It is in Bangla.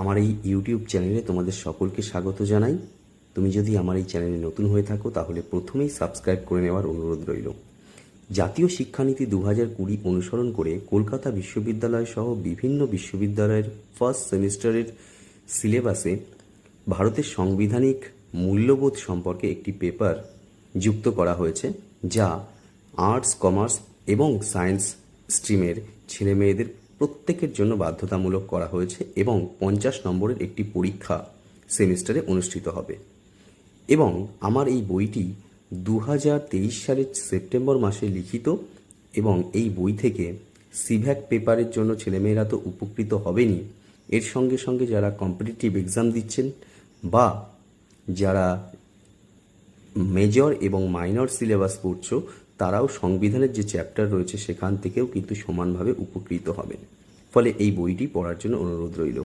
আমার এই ইউটিউব চ্যানেলে তোমাদের সকলকে স্বাগত জানাই। তুমি যদি আমার এই চ্যানেলে নতুন হয়ে থাকো, তাহলে প্রথমেই সাবস্ক্রাইব করে নেওয়ার অনুরোধ রইল। জাতীয় শিক্ষানীতি দু হাজার কুড়ি অনুসরণ করে কলকাতা বিশ্ববিদ্যালয় সহ বিভিন্ন বিশ্ববিদ্যালয়ের ফার্স্ট সেমিস্টারের সিলেবাসে ভারতের সাংবিধানিক মূল্যবোধ সম্পর্কে একটি পেপার যুক্ত করা হয়েছে, যা আর্টস কমার্স এবং সায়েন্স স্ট্রিমের ছেলে মেয়েদের প্রত্যেকের জন্য বাধ্যতামূলক করা হয়েছে এবং পঞ্চাশ নম্বরের একটি পরীক্ষা সেমিস্টারে অনুষ্ঠিত হবে। এবং আমার এই বইটি দু হাজার তেইশ সালের সেপ্টেম্বর মাসে লিখিত এবং এই বই থেকে সিভ্যাক পেপারের জন্য ছেলেমেয়েরা তো উপকৃত হবেনি এর সঙ্গে সঙ্গে যারা কম্পিটিটিভ এক্সাম দিচ্ছেন বা যারা মেজর এবং মাইনর সিলেবাস পড়ছো তারাও সংবিধানের যে চ্যাপ্টার রয়েছে, সেখান থেকেও কিন্তু সমানভাবে উপকৃত হবেন। ফলে এই বইটি পড়ার জন্য অনুরোধ রইল।